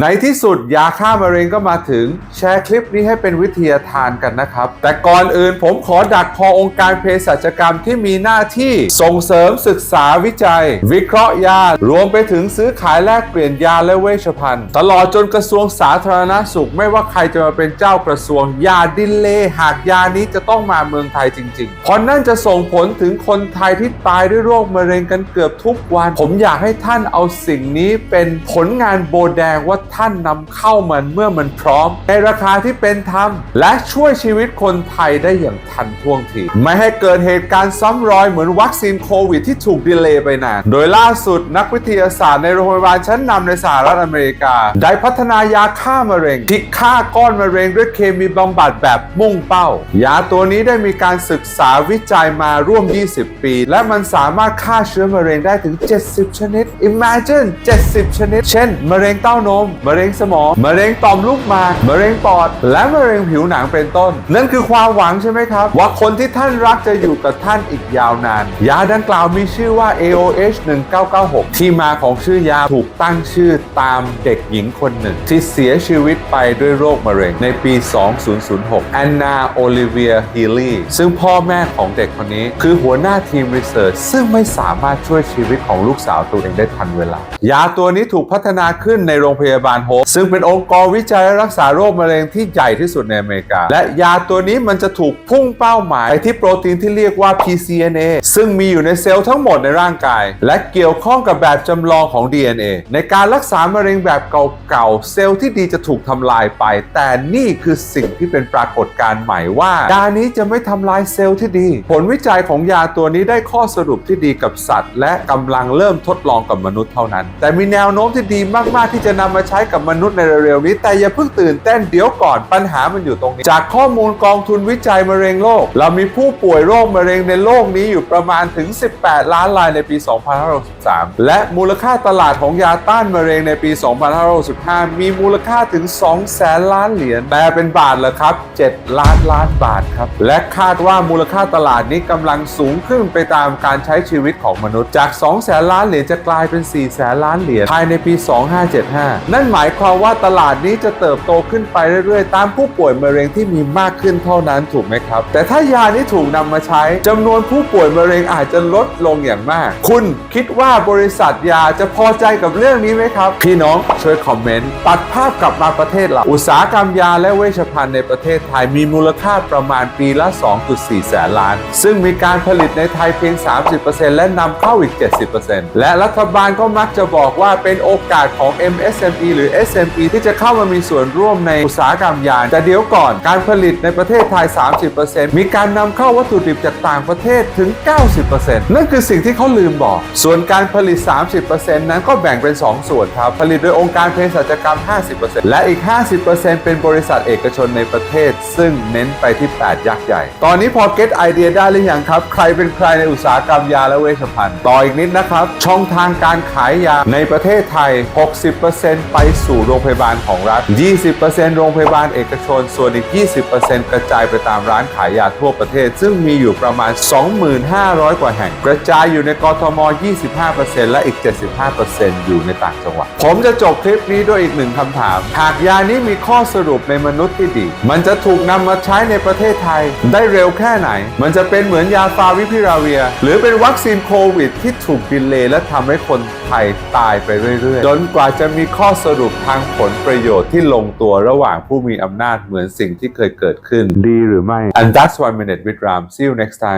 ในที่สุดยาฆ่ามะเร็งก็มาถึงแชร์คลิปนี้ให้เป็นวิทยาทานกันนะครับ แต่ก่อนอื่นผมขอดักคอองค์การเภสัชกรรมที่มีหน้าที่ส่งเสริมศึกษาวิจัย วิเคราะห์ยา รวมไปถึงซื้อขายแลกเปลี่ยนยาและเวชภัณฑ์ ตลอดจนกระทรวงสาธารณสุข ไม่ว่าใครจะมาเป็นเจ้ากระทรวงยาดินเล หากยานี้จะต้องมาเมืองไทยจริงๆเพราะนั่นจะส่งผลถึงคนไทยที่ตายด้วยโรคมะเร็งกันเกือบทุกวัน ผมอยากให้ท่านเอาสิ่งนี้เป็นผลงานโบแดงว่าท่านนำเข้ามันเมื่อมันพร้อม ในราคาที่เป็นธรรม และช่วยชีวิตคนไทยได้อย่างทันท่วงทีไม่ให้เกิดเหตุการณ์ซ้ำรอยเหมือนวัคซีนโควิดที่ถูกดีเลย์ไปนาน โดยล่าสุดนักวิทยาศาสตร์ในโรงพยาบาลชั้นนำในสหรัฐอเมริกา ได้พัฒนายาฆ่ามะเร็งที่ฆ่าก้อนมะเร็งด้วยเคมีบำบัดแบบมุ่งเป้า ยาตัวนี้ได้มีการศึกษาวิจัยมาร่วม 20 ปี และมันสามารถฆ่าเชื้อมะเร็งได้ถึง 70 ชนิด Imagine 70 ชนิด เช่น มะเร็งเต้านมมะเร็งสมองมะเร็งต่อมลูกหมากมะเร็งปอด และมะเร็งผิวหนังเป็นต้น นั่นคือความหวังใช่ไหมครับ ว่าคนที่ท่านรักจะอยู่กับท่านอีกยาวนาน ยาดังกล่าวมีชื่อว่า AOH 1996 ที่มาของชื่อยาถูกตั้งชื่อตามเด็กหญิงคนหนึ่ง ที่เสียชีวิตไปด้วยโรคมะเร็งในปี 2006แอนนาโอลิเวียฮีลีซึ่งพ่อแม่ของเด็กคนนี้ คือหัวหน้าทีมรีเสิร์ชซึ่งไม่สามารถช่วยชีวิตของลูกสาวตัวเองได้ทันเวลา ยาตัวนี้ถูกพัฒนาขึ้นในโรงพยาบาลโฮปซึ่งเป็นองค์กรวิจัยและรักษาโรคมะเร็งที่ใหญ่ที่สุดในอเมริกา และยาตัวนี้มันจะถูกพุ่งเป้าหมายไปที่โปรตีนที่เรียกว่า PCNA ซึ่งมีอยู่ในเซลล์ทั้งหมดในร่างกาย และเกี่ยวข้องกับแบบจำลองของ DNA ในการรักษามะเร็งแบบเก่าๆ เซลล์ที่ดีจะถูกทำลายไป แต่นี่คือสิ่งที่เป็นปรากฏการณ์ใหม่ว่ายานี้จะไม่ทำลายเซลล์ที่ดี ผลวิจัยของยาตัวนี้ได้ข้อสรุปที่ดีกับสัตว์ และกำลังเริ่มทดลองกับมนุษย์เท่านั้น แต่มีแนวโน้มที่ดีมากๆที่จะนำมาใช้กับมนุษย์ในเร็วๆนี้ แต่อย่าเพิ่งตื่นเต้นเดี๋ยวก่อนปัญหามันอยู่ตรงนี้ จากข้อมูลกองทุนวิจัยมะเร็งโลก เรามีผู้ป่วยโรคมะเร็งในโลกนี้อยู่ประมาณถึง 18 ล้านรายในปี 2563 และมูลค่าตลาดของยาต้านมะเร็งในปี 2565 มีมูลค่าถึง 2 แสนล้านเหรียญแปลเป็นบาทเหรอครับ 7 ล้านล้านบาทครับ และคาดว่ามูลค่าตลาดนี้กำลังสูงขึ้นไปตามการใช้ชีวิตของมนุษย์ จาก 2 แสนล้านเหรียญจะกลายเป็น 4 แสนล้านเหรียญภายในปี 2575 นั่นหมายความว่าตลาดนี้จะเติบโตขึ้นไปเรื่อยๆ ตามผู้ป่วยมะเร็งที่มีมากขึ้นเท่านั้นถูกไหมครับ แต่ถ้ายานี้ถูกนำมาใช้จำนวนผู้ป่วยมะเร็งอาจจะลดลงอย่างมาก คุณคิดว่าบริษัทยาจะพอใจกับเรื่องนี้ไหมครับ พี่น้องช่วยคอมเมนต์ตัดภาพกลับมาประเทศเราอุตสาหกรรมยาและเวชภัณฑ์ในประเทศไทยมีมูลค่าประมาณปีละ 2.4 แสนล้าน ซึ่งมีการผลิตในไทยเพียง 30%และนำเข้าอีก 70%และรัฐบาลก็มักจะบอกว่าเป็นโอกาสของ MSME หรือ SME ที่จะเข้ามามีส่วนร่วมในอุตสาหกรรมยาแต่เดี๋ยวก่อนการผลิตในประเทศไทย 30%มีการนำเข้าวัตถุดิบจากต่างประเทศถึง 90%นั่นคือสิ่งที่เขาลืมบอก ส่วนการผลิต 30%นั้นก็แบ่งเป็น 2 ส่วนครับ ผลิตโดยองค์การเภสัชกรรม 50%และอีก 50%เป็นบริษัทเอกชนในประเทศ ซึ่งเน้นไปที่ 8 ยักษ์ใหญ่ ตอนนี้พอเก็ตไอเดียได้หรือยังครับ ใครเป็นใครในอุตสาหกรรมยาและเวชภัณฑ์ ต่ออีกนิดนะครับ ช่องทางการขายยาในประเทศไทย 60%ไปสู่โรงพยาบาลของรัฐ 20%โรงพยาบาลเอกชน ส่วนอีก 20%กระจายไปตามร้านขายยาทั่วประเทศ ซึ่งมีอยู่ประมาณ 25,000 กว่าแห่ง กระจายอยู่ในกรทม 25%และอีก 75%อยู่ในต่างจังหวัด ผมจะจบคลิปนี้ด้วยอีกหนึ่งคำถาม หากยานี้มีข้อสรุปในมนุษย์ที่ดี มันจะถูกนำมาใช้ในประเทศไทย ได้เร็วแค่ไหน มันจะเป็นเหมือนยาฟาวิพิราเวีย หรือเป็นวัคซีนโควิด ที่ถูกดิเลย์และทำให้คนไทยตายไปเรื่อยๆ จนกว่าจะมีข้อสรุปทางผลประโยชน์ที่ลงตัวระหว่างผู้มีอำนาจเหมือนสิ่งที่เคยเกิดขึ้น ดีหรือไม่ and that's one minute with Ram see you next time